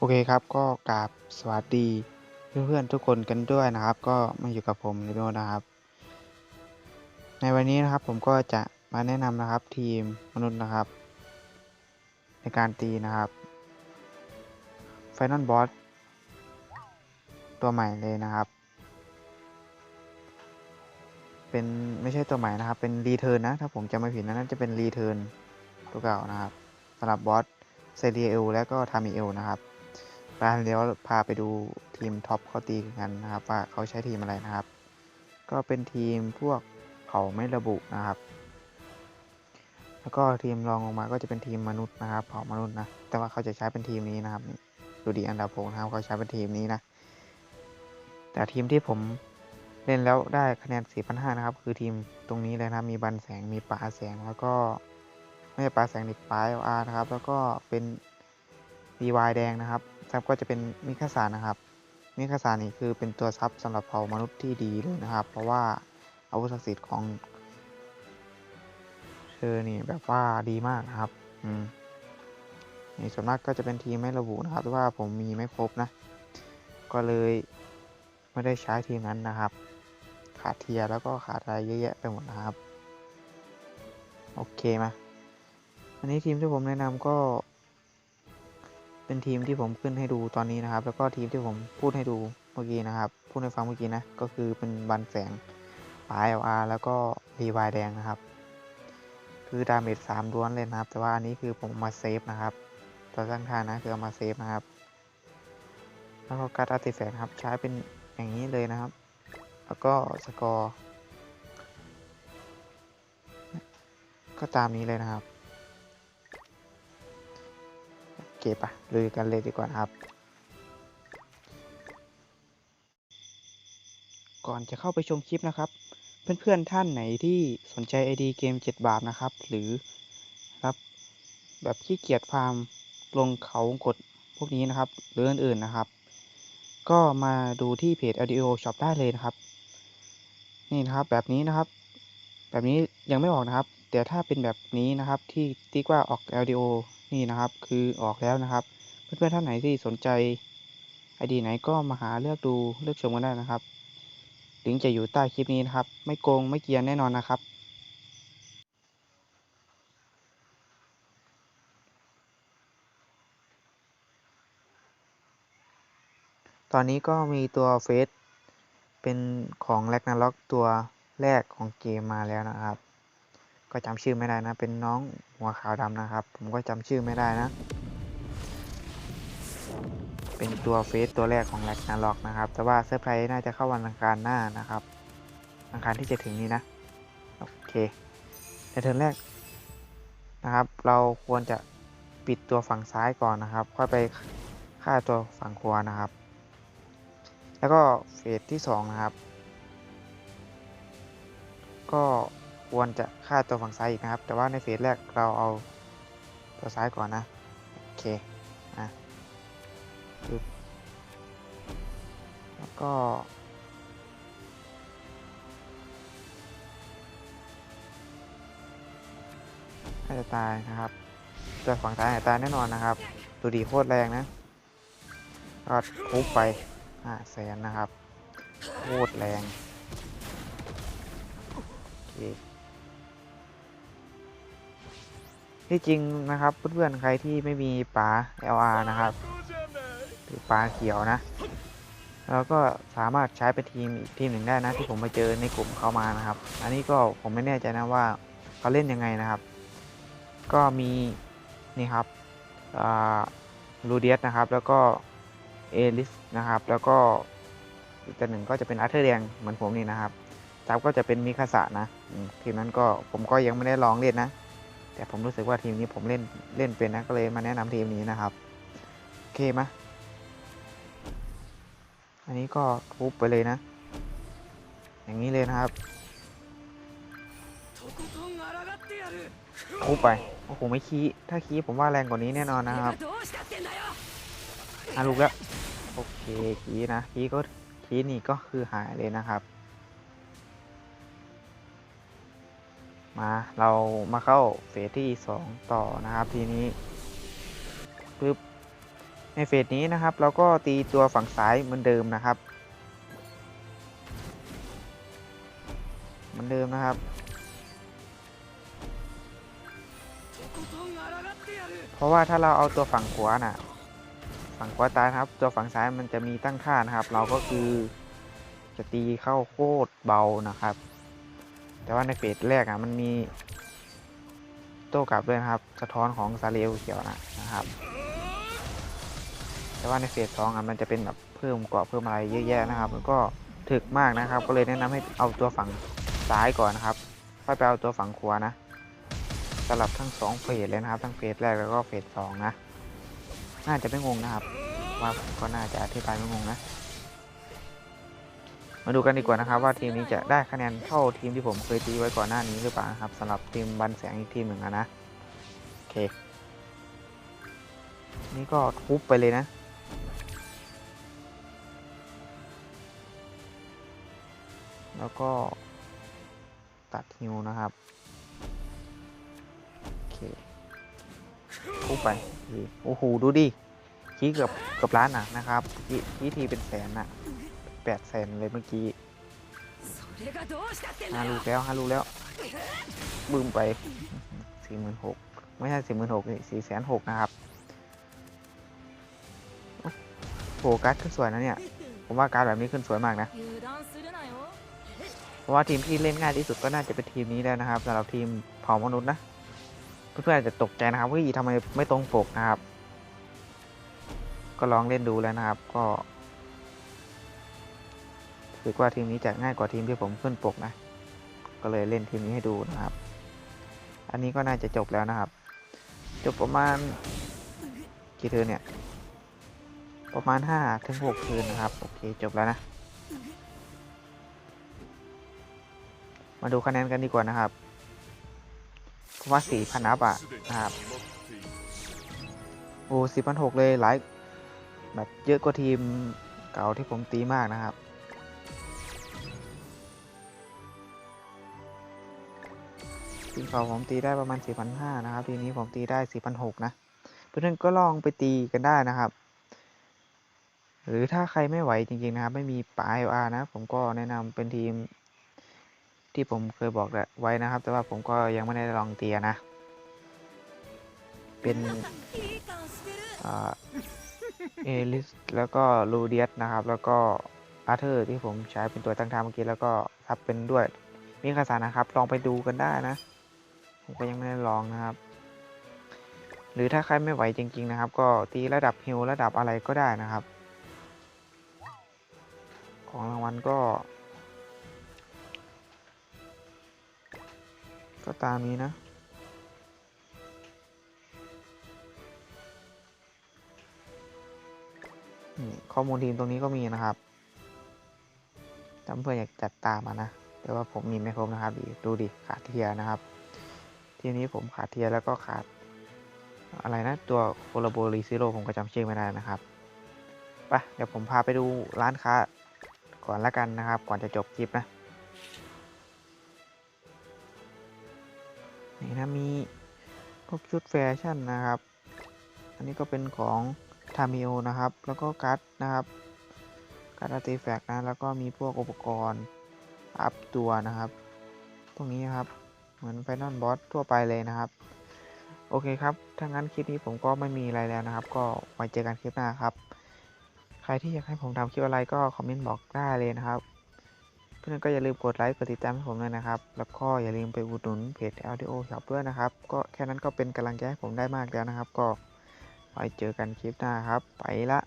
โอเคครับก็กราบสวัสดีเพื่อนๆทุกคนกันด้วยนะครับ ก็มาอยู่กับผมในโดนะครับ ในวันนี้นะครับผมก็จะมาแนะนำนะครับทีมมนุษย์นะครับ ในการตีนะครับไฟนอลบอสตัวใหม่เลยนะครับ เป็นไม่ใช่ตัวใหม่นะครับ เป็นรีเทิร์นนะ ถ้าผมจำไม่ผิดนะน่าจะเป็นรีเทิร์นตัวเก่านะครับสำหรับบอสเซเรียเอลและก็ทามิเอลนะครับ ไปเดี๋ยวพาไปดูทีมท็อปเขาตีกันนะครับ ว่าเขาใช้ทีมอะไรนะครับ ก็เป็นทีมพวกเผ่าไม่ระบุนะครับ แล้วก็ทีมรองลงมาก็จะเป็นทีมมนุษย์นะครับเผ่ามนุษย์นะแต่ว่าเขาจะใช้เป็นทีมนี้นะครับดูดีอันดับหกนะครับเขาใช้เป็นทีมนี้นะแต่ทีมที่ผมเล่นแล้วได้คะแนน 4,500 นะครับ คือทีมตรงนี้เลยนะมีบันแสงมีป่าแสงแล้วก็ไม่ใช่ป่าแสงดิป่าเออาร์นะครับ แล้วก็เป็นดีวายแดงนะครับ ซับก็จะเป็นมิคาสานะครับ มิคาสานี่คือเป็นตัวซับสำหรับเผ่ามนุษย์ที่ดีเลยนะครับ เพราะว่าอาวุธศักดิ์สิทธิ์ของเธอนี่แบบว่าดีมากนะครับ อืมนี่ส่วนมากก็จะเป็นทีมไม่ระบุนะครับว่าผมมีไม่ครบนะ ก็เลยไม่ได้ใช้ทีมนั้นนะครับ ขาดเทียแล้วก็ขาดอะไรเยอะแยะไปหมดนะครับ โอเคมา อันนี้ทีมที่ผมแนะนำก็ เป็นทีมที่ผมขึ้นให้ดูตอนนี้นะครับ แล้วก็ทีมที่ผมพูดให้ดูเมื่อกี้นะครับ พูดให้ฟังเมื่อกี้นะ ก็คือเป็นบันแสงปลายเอลอาร์แล้วก็รีวายแดงนะครับ คือดาเมจสามล้วนเลยนะครับ แต่ว่าอันนี้คือผมมาเซฟนะครับตัวตั้งท่านะคือเอามาเซฟนะครับ แล้วก็การ์ดอาร์ติแฟกต์ครับ ใช้เป็นอย่างนี้เลยนะครับ แล้วก็สกอร์ ก็ตามนี้เลยนะครับ เคปะลุยกันเลยดีกว่านะครับ ก่อนจะเข้าไปชมคลิปนะครับ เพื่อนๆท่านไหนที่สนใจ ID เกม 7 บาทนะครับ หรือรับแบบขี้เกียจฟาร์มลงเขากดพวกนี้นะครับ หรืออื่นๆนะครับ ก็มาดูที่เพจ LDO Shop ได้เลยนะครับ นี่นะครับแบบนี้นะครับ แบบนี้ยังไม่ออกนะครับ แต่ถ้าเป็นแบบนี้นะครับที่ติ๊กว่าออก LDO นี่นะครับ คือออกแล้วนะครับ เพื่อนๆท่านไหนที่สนใจ ID ไหนก็มาหาเลือกดูเลือกชมกันได้นะครับลิงก์จะอยู่ใต้คลิปนี้นะครับ ไม่โกงไม่เกียนแน่นอนนะครับตอนนี้ก็มีตัวเฟสเป็นของแลกนาล็อกตัวแรกของเกมมาแล้วนะครับ ก็จำชื่อไม่ได้นะ เป็นน้องหัวขาวดำนะครับ ผมก็จำชื่อไม่ได้นะ เป็นตัวเฟสตัวแรกของแลกนาล็อกนะครับ แต่ว่าเซอร์ไพรส์น่าจะเข้าวันอังคารหน้านะครับ อังคารที่จะถึงนี้นะ โอเค ในเทิร์นแรกนะครับ เราควรจะปิดตัวฝั่งซ้ายก่อนนะครับ ค่อยไปฆ่าตัวฝั่งขวานะครับ แล้วก็เฟสที่สองนะครับ ก็ ควรจะฆ่าตัวฝั่งซ้ายอีกนะครับ แต่ว่าในเฟสแรกเราเอาตัวซ้ายก่อนนะ โอเค อะปึ๊บแล้วก็ น่าจะตายนะครับตัวฝั่งซ้ายเนี่ยตายแน่นอนนะครับ ดูดีโคตรแรงนะก็ทุบไปห้าแสนนะครับ โคตรแรงโอเค ที่จริงนะครับเพื่อนๆใครที่ไม่มีป๋า LR นะครับหรือปลาเขียวนะแล้วก็สามารถใช้เป็นทีมอีกทีมหนึ่งได้นะที่ผมไปเจอในกลุ่มเขามานะครับ อันนี้ก็ผมไม่แน่ใจนะว่าเขาเล่นยังไงนะครับ ก็มีนี่ครับลูเดียสนะครับ แล้วก็เอลิสนะครับ แล้วก็อีกตัวหนึ่งก็จะเป็นอาร์เธอร์แดงเหมือนผมนี่นะครับจับก็จะเป็นมิคาสะนะทีมนั้นก็ผมก็ยังไม่ได้ลองเล่นนะ แต่ผมรู้สึกว่าทีมนี้ผมเล่นเล่นเป็นนะก็เลยมาแนะนำทีมนี้นะครับโอเคไหมอันนี้ก็ทุบไปเลยนะ อย่างนี้เลยนะครับทุบไปโอ้โหไม่คีถ้าคีผมว่าแรงกว่านี้แน่นอนนะครับอะลูกแล้วโอเคคีนะคีก็คีนี่ก็คือหายเลยนะครับ มาเรามาเข้าเฟสที่ 2 ต่อนะครับทีนี้ปึ๊บในเฟสนี้นะครับ เราก็ตีตัวฝั่งซ้ายเหมือนเดิมนะครับ เหมือนเดิมนะครับ เพราะว่าถ้าเราเอาตัวฝั่งขวาน่ะ ฝั่งขวาตายครับตัวฝั่งซ้ายมันจะมีตั้งค่านะครับ เราก็คือจะตีเข้าโคตรเบานะครับ แต่ว่าในเฟสแรกอะมันมีโต้กลับด้วยนะครับ สะท้อนของซาเรียลเขียวนะนะครับ แต่ว่าในเฟสสองอะมันจะเป็นแบบเพิ่มเกาะเพิ่มอะไรเยอะแยะนะครับ มันก็ถึกมากนะครับ ก็เลยแนะนำให้เอาตัวฝั่งซ้ายก่อนนะครับค่อยไปเอาตัวฝั่งขวานะสลับทั้งสองเฟสเลยนะครับ ทั้งเฟสแรกแล้วก็เฟสสองนะ น่าจะไม่งงนะครับ ว่าผมก็น่าจะอธิบายไม่งงนะ มาดูกันดีกว่านะครับว่าทีมนี้จะได้คะแนนเท่าทีมที่ผมเคยตีไว้ก่อนหน้านี้หรือเปล่านะครับสำหรับทีมบันแสงอีกทีมหนึ่งนะโอเค นี่ก็ทุบไปเลยนะแล้วก็ตัดฮิวนะครับ โอเคทุบไป โอ้โห ดูดิคีเกือบเกือบล้านอะนะครับคีคีทีเป็นแสนอะ 8แสนเลยเมื่อกี้ฮาลูกแล้วฮาลูกแล้วบึ้มไปสี่หมื่นหกไม่ใช่สี่หมื่นหกนสี่แสนหกนะครับโหกัดขึ้นสวยนะเนี่ย ผมว่าการแบบนี้ขึ้นสวยมากนะ เพราะว่าทีมที่เล่นง่ายที่สุดก็น่าจะเป็นทีมนี้แล้วนะครับสำหรับทีมเผามนุษย์นะ เพื่อนๆอาจจะตกใจนะครับว่าทำไมไม่ตรงปกนะครับ ก็ลองเล่นดูแล้วนะครับ ก็ ถือว่าทีมนี้จะง่ายกว่าทีมที่ผมขึ้นปกนะ ก็เลยเล่นทีมนี้ให้ดูนะครับ อันนี้ก็น่าจะจบแล้วนะครับ จบประมาณกี่เทินเนี่ย ประมาณ5ถึง6เทินนะครับ โอเคจบแล้วนะ มาดูคะแนนกันดีกว่านะครับเพราะว่าสี่พันอัพอะนะครับ โอ้สี่พันหกเลยหลายแบบเยอะกว่าทีมเก่าที่ผมตีมากนะครับ ทีมเขาผมตีได้ประมาณ 4,500 นะครับ ทีนี้ผมตีได้ 4,600 นะ เพื่อนๆก็ลองไปตีกันได้นะครับ หรือถ้าใครไม่ไหวจริงๆนะครับ ไม่มีป่า IOR นะ ผมก็แนะนำเป็นทีม ที่ผมเคยบอกไว้นะครับ แต่ว่าผมก็ยังไม่ได้ลองเตียนะ เป็นเอลิสแล้วก็ลูเดียสนะครับ แล้วก็อาร์เธอร์ที่ผมใช้เป็นตัวตั้งทางเมื่อกี้แล้วก็ทับเป็นด้วยมีข้าสานะครับ ลองไปดูกันได้นะ ผมก็ยังไม่ได้ลองนะครับ หรือถ้าใครไม่ไหวจริง ๆ นะครับ ก็ตีระดับฮิลระดับอะไรก็ได้นะครับ ของรางวัลก็ ก็ตามนี้นะข้อมูลทีมตรงนี้ก็มีนะครับถ้าเพื่อนอยากจัดตามมานะ แต่ว่าผมมีไม่ครบนะครับดูดิขาดเทียนะครับ ทีนี้ผมขาดเทียแล้วก็ขาดอะไรนะ ตัวโคลาโบรีซิโรผมก็จำชื่อไม่ได้นะครับไปเดี๋ยวผมพาไปดูร้านค้าก่อนละกันนะครับ ก่อนจะจบคลิปนะ นี่นะมีพวกชุดแฟชั่นนะครับ อันนี้ก็เป็นของทามิโอนะครับ แล้วก็การ์ดนะครับการ์ดอาร์ติแฟกต์นะ แล้วก็มีพวกอุปกรณ์อัพตัวนะครับ ตรงนี้ครับ เหมือนไฟนอลบอสทั่วไปเลยนะครับ โอเคครับ ถ้างั้นคลิปนี้ผมก็ไม่มีอะไรแล้วนะครับ ก็ไว้เจอกันคลิปหน้าครับ ใครที่อยากให้ผมทำคลิปอะไรก็คอมเมนต์บอกได้เลยนะครับ เพื่อนก็อย่าลืมกดไลค์กดติดตามให้ผมด้วยนะครับ แล้วก็อย่าลืมไปอุดหนุนเพจ LDO Shop ด้วยนะครับ ก็แค่นั้นก็เป็นกำลังใจให้ผมได้มากแล้วนะครับ ก็ไว้เจอกันคลิปหน้าครับ ไปละ